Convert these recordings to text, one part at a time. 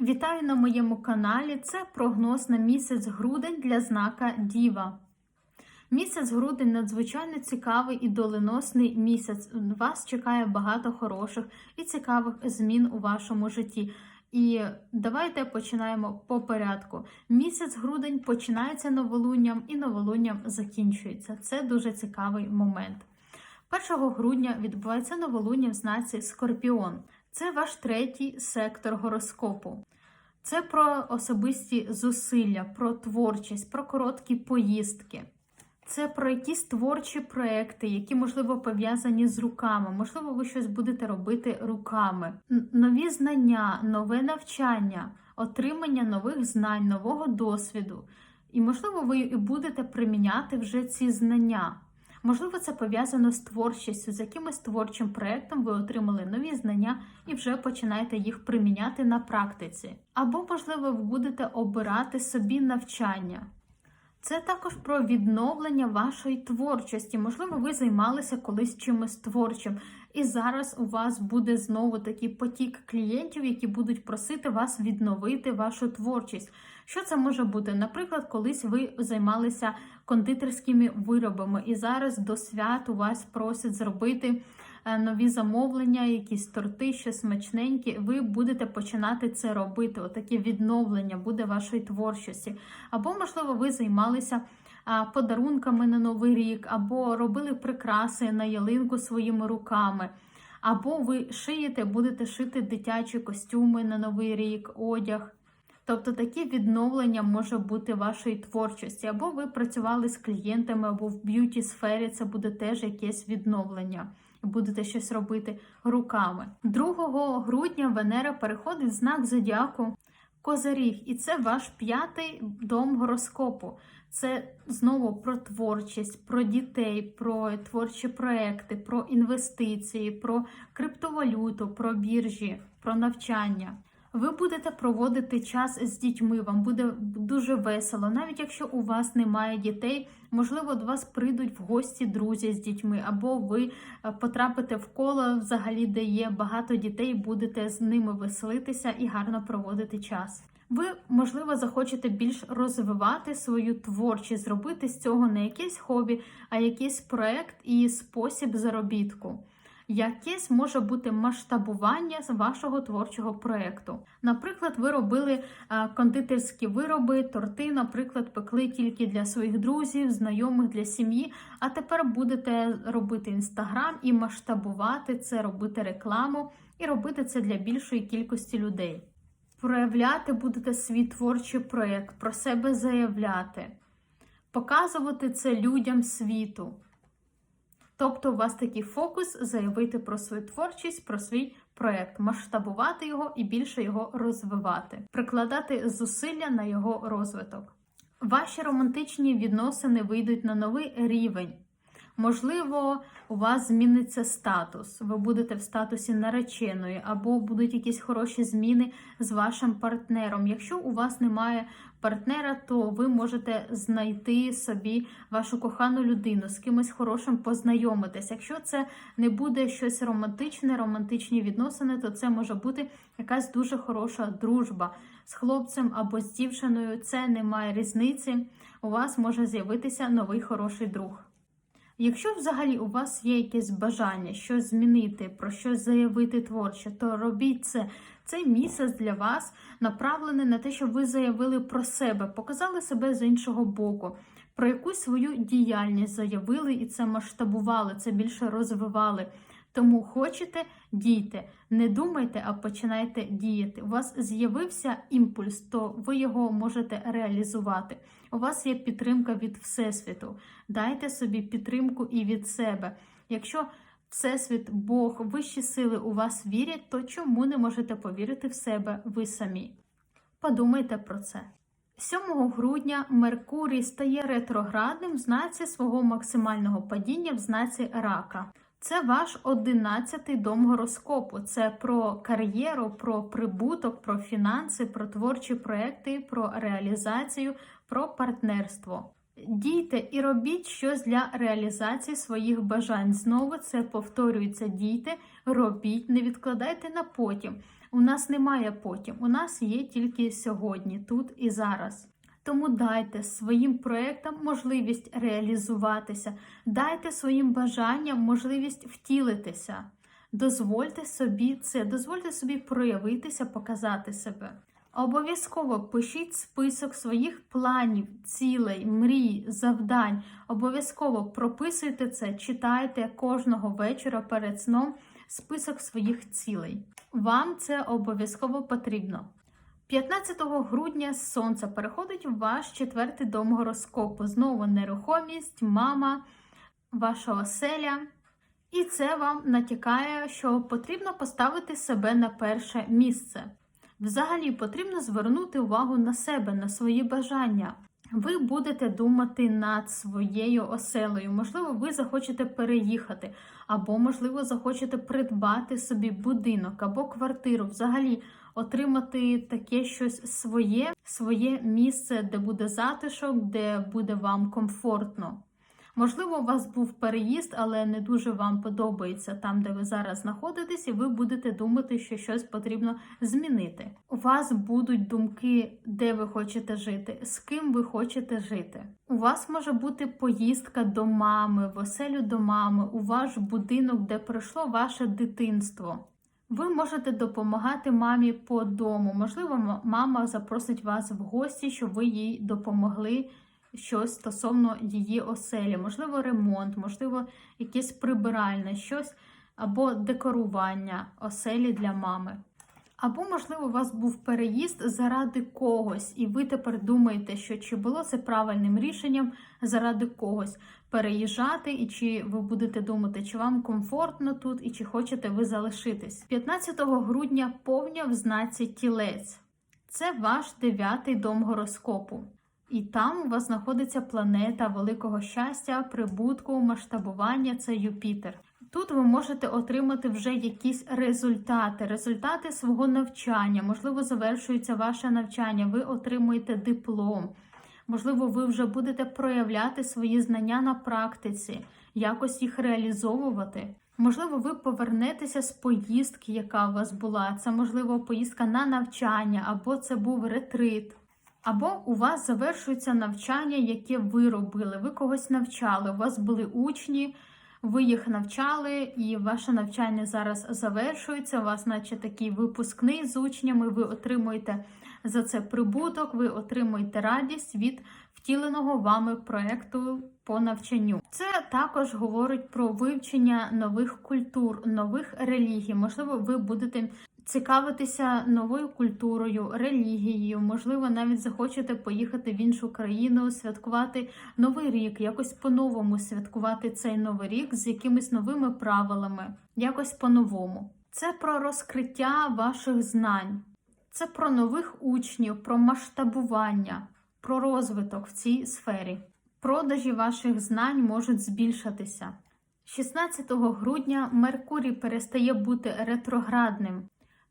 Вітаю на моєму каналі. Це прогноз на місяць грудень для знака Діва. Місяць грудень надзвичайно цікавий і доленосний місяць. Вас чекає багато хороших і цікавих змін у вашому житті. І давайте починаємо по порядку. Місяць грудень починається новолунням і новолунням закінчується. Це дуже цікавий момент. 1 грудня відбувається новолуння в знаці Скорпіон. Це ваш третій сектор гороскопу. Це про особисті зусилля, про творчість, про короткі поїздки. Це про якісь творчі проекти, які, можливо, пов'язані з руками. Можливо, ви щось будете робити руками. Нові знання, нове навчання, отримання нових знань, нового досвіду. І, можливо, ви і будете приміняти вже ці знання. Можливо, це пов'язано з творчістю, з якимось творчим проєктом ви отримали нові знання і вже починаєте їх приміняти на практиці. Або, можливо, ви будете обирати собі навчання. Це також про відновлення вашої творчості. Можливо, ви займалися колись чимось творчим, і зараз у вас буде знову такий потік клієнтів, які будуть просити вас відновити вашу творчість. Що це може бути? Наприклад, колись ви займалися кондитерськими виробами, і зараз до свят у вас просять зробити нові замовлення, якісь торти, щось смачненьке. Ви будете починати це робити. Отаке відновлення буде вашої творчості. Або, можливо, ви займалися подарунками на новий рік, або робили прикраси на ялинку своїми руками. Або ви шиєте, будете шити дитячі костюми на новий рік, одяг. Тобто таке відновлення може бути вашої творчості, або ви працювали з клієнтами, або в б'юті сфері це буде теж якесь відновлення. Будете щось робити руками. 2 грудня Венера переходить в знак зодіаку Козарів, і це ваш п'ятий дом гороскопу. Це знову про творчість, про дітей, про творчі проекти, про інвестиції, про криптовалюту, про біржі, про навчання. Ви будете проводити час з дітьми, вам буде дуже весело. Навіть якщо у вас немає дітей, можливо, до вас прийдуть в гості друзі з дітьми, або ви е, потрапите в коло, взагалі, де є багато дітей, будете з ними веселитися і гарно проводити час. Ви, можливо, захочете більш розвивати свою творчість, зробити з цього не якесь хобі, а якийсь проект і спосіб заробітку. Якесь може бути масштабування з вашого творчого проєкту. Наприклад, ви робили е, кондитерські вироби, торти, наприклад, пекли тільки для своїх друзів, знайомих для сім'ї. А тепер будете робити інстаграм і масштабувати це, робити рекламу і робити це для більшої кількості людей. Проявляти будете свій творчий проєкт, про себе заявляти, показувати це людям світу. Тобто у вас такий фокус заявити про свою творчість, про свій проєкт, масштабувати його і більше його розвивати, прикладати зусилля на його розвиток. Ваші романтичні відносини вийдуть на новий рівень. Можливо, у вас зміниться статус, ви будете в статусі нареченої, або будуть якісь хороші зміни з вашим партнером. Якщо у вас немає партнера, то ви можете знайти собі вашу кохану людину, з кимось хорошим познайомитись. Якщо це не буде щось романтичне, романтичні відносини, то це може бути якась дуже хороша дружба з хлопцем або з дівчиною. Це не має різниці. У вас може з'явитися новий хороший друг. Якщо взагалі у вас є якесь бажання щось змінити, про щось заявити творче, то робіть це. Цей місяць для вас направлений на те, щоб ви заявили про себе, показали себе з іншого боку, про якусь свою діяльність заявили і це масштабували, це більше розвивали. Тому хочете, дійте, не думайте, а починайте діяти. У вас з'явився імпульс, то ви його можете реалізувати. У вас є підтримка від Всесвіту. Дайте собі підтримку і від себе. Якщо Всесвіт, Бог, вищі сили у вас вірять, то чому не можете повірити в себе ви самі? Подумайте про це. 7 грудня Меркурій стає ретроградним в знаці свого максимального падіння в знаці рака. Це ваш одинадцятий дом гороскопу. Це про кар'єру, про прибуток, про фінанси, про творчі проекти, про реалізацію, про партнерство. Дійте і робіть щось для реалізації своїх бажань. Знову це повторюється: дійте, робіть, не відкладайте на потім. У нас немає потім, у нас є тільки сьогодні, тут і зараз. Тому дайте своїм проектам можливість реалізуватися, дайте своїм бажанням можливість втілитися. Дозвольте собі це, дозвольте собі проявитися, показати себе. Обов'язково пишіть список своїх планів, цілей, мрій, завдань. Обов'язково прописуйте це, читайте кожного вечора перед сном список своїх цілей. Вам це обов'язково потрібно. 15 грудня сонце переходить в ваш четвертий дом гороскопу. Знову нерухомість, мама, ваша оселя. І це вам натякає, що потрібно поставити себе на перше місце. Взагалі потрібно звернути увагу на себе, на свої бажання. Ви будете думати над своєю оселею. Можливо, ви захочете переїхати, або, можливо, захочете придбати собі будинок або квартиру. Взагалі отримати таке щось своє, своє місце, де буде затишок, де буде вам комфортно. Можливо, у вас був переїзд, але не дуже вам подобається там, де ви зараз знаходитесь, і ви будете думати, що щось потрібно змінити. У вас будуть думки, де ви хочете жити, з ким ви хочете жити. У вас може бути поїздка до мами, в оселю до мами, у ваш будинок, де пройшло ваше дитинство. Ви можете допомагати мамі по дому. Можливо, мама запросить вас в гості, щоб ви їй допомогли щось стосовно її оселі, можливо, ремонт, можливо, якесь прибиральне щось або декорування оселі для мами. Або, можливо, у вас був переїзд заради когось, і ви тепер думаєте, що чи було це правильним рішенням заради когось переїжджати, і чи ви будете думати, чи вам комфортно тут, і чи хочете ви залишитись. 15 грудня повня в знаці тілець. Це ваш дев'ятий дом гороскопу. І там у вас знаходиться планета великого щастя, прибутку, масштабування це Юпітер. Тут ви можете отримати вже якісь результати, результати свого навчання. Можливо, завершується ваше навчання, ви отримуєте диплом. Можливо, ви вже будете проявляти свої знання на практиці, якось їх реалізовувати. Можливо, ви повернетеся з поїздки, яка у вас була. Це можливо поїздка на навчання, або це був ретрит. Або у вас завершується навчання, яке ви робили. Ви когось навчали. У вас були учні, ви їх навчали, і ваше навчання зараз завершується. У вас, наче такий випускний з учнями, ви отримуєте за це прибуток, ви отримуєте радість від втіленого вами проекту по навчанню. Це також говорить про вивчення нових культур, нових релігій. Можливо, ви будете цікавитися новою культурою, релігією, можливо, навіть захочете поїхати в іншу країну, святкувати новий рік, якось по-новому святкувати цей новий рік з якимись новими правилами, якось по-новому. Це про розкриття ваших знань, це про нових учнів, про масштабування, про розвиток в цій сфері. Продажі ваших знань можуть збільшитися. 16 грудня Меркурій перестає бути ретроградним.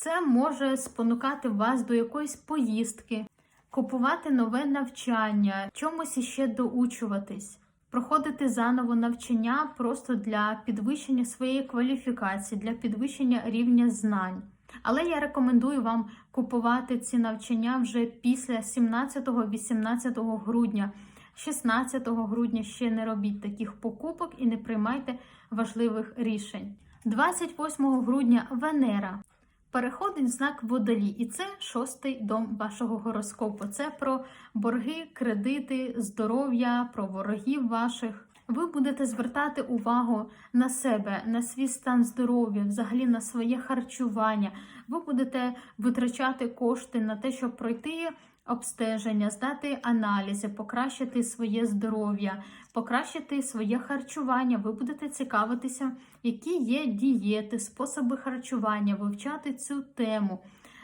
Це може спонукати вас до якоїсь поїздки, купувати нове навчання, чомусь іще доучуватись, проходити заново навчання просто для підвищення своєї кваліфікації, для підвищення рівня знань. Але я рекомендую вам купувати ці навчання вже після 17-18 грудня. 16 грудня ще не робіть таких покупок і не приймайте важливих рішень. 28 грудня Венера переходить знак водолій, і це шостий дом вашого гороскопу. Це про борги, кредити, здоров'я, про ворогів ваших. Ви будете звертати увагу на себе, на свій стан здоров'я, взагалі на своє харчування. Ви будете витрачати кошти на те, щоб пройти обстеження, здати аналізи, покращити своє здоров'я, покращити своє харчування. Ви будете цікавитися, які є дієти, способи харчування, вивчати цю тему.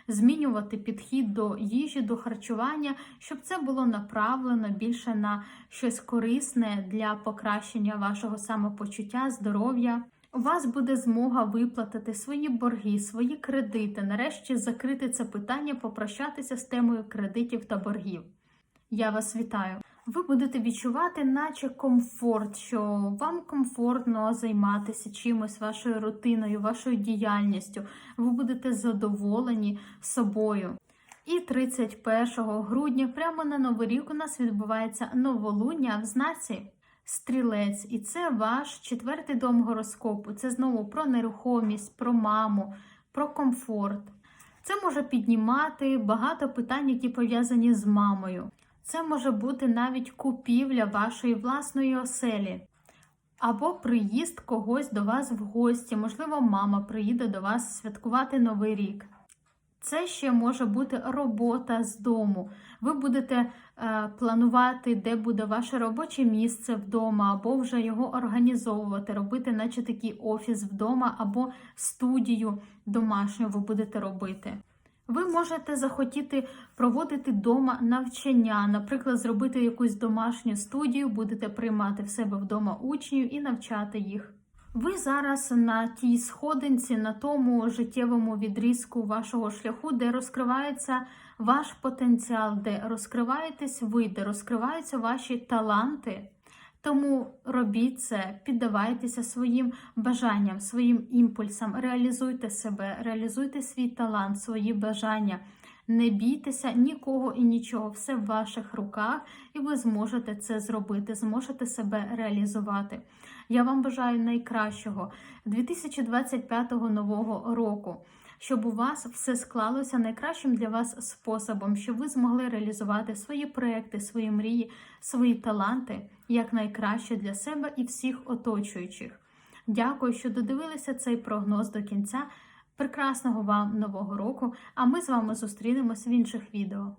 Змінювати підхід до їжі, до харчування, щоб це було направлено більше на щось корисне для покращення вашого самопочуття, здоров'я. У вас буде змога виплатити свої борги, свої кредити, нарешті закрити це питання, попрощатися з темою кредитів та боргів. Я вас вітаю. Ви будете відчувати, наче комфорт, що вам комфортно займатися чимось, вашою рутиною, вашою діяльністю. Ви будете задоволені собою. І 31 грудня, прямо на Новий рік, у нас відбувається новолуння в знаці Стрілець. І це ваш четвертий дом гороскопу. Це знову про нерухомість, про маму, про комфорт. Це може піднімати багато питань, які пов'язані з мамою. Це може бути навіть купівля вашої власної оселі. Або приїзд когось до вас в гості. Можливо, мама приїде до вас святкувати Новий рік. Це ще може бути робота з дому. Ви будете е, планувати, де буде ваше робоче місце вдома, або вже його організовувати, робити, наче такий офіс вдома, або студію домашню ви будете робити. Ви можете захотіти проводити вдома навчання, наприклад, зробити якусь домашню студію, будете приймати в себе вдома учнів і навчати їх. Ви зараз на тій сходинці, на тому життєвому відрізку вашого шляху, де розкривається ваш потенціал, де розкриваєтесь ви, де розкриваються ваші таланти. Тому робіть це, піддавайтеся своїм бажанням, своїм імпульсам, реалізуйте себе, реалізуйте свій талант, свої бажання. Не бійтеся нікого і нічого, все в ваших руках, і ви зможете це зробити, зможете себе реалізувати. Я вам бажаю найкращого 2025 нового року, щоб у вас все склалося найкращим для вас способом, щоб ви змогли реалізувати свої проекти, свої мрії, свої таланти як найкраще для себе і всіх оточуючих. Дякую, що додивилися цей прогноз до кінця. Прекрасного вам нового року! А ми з вами зустрінемось в інших відео.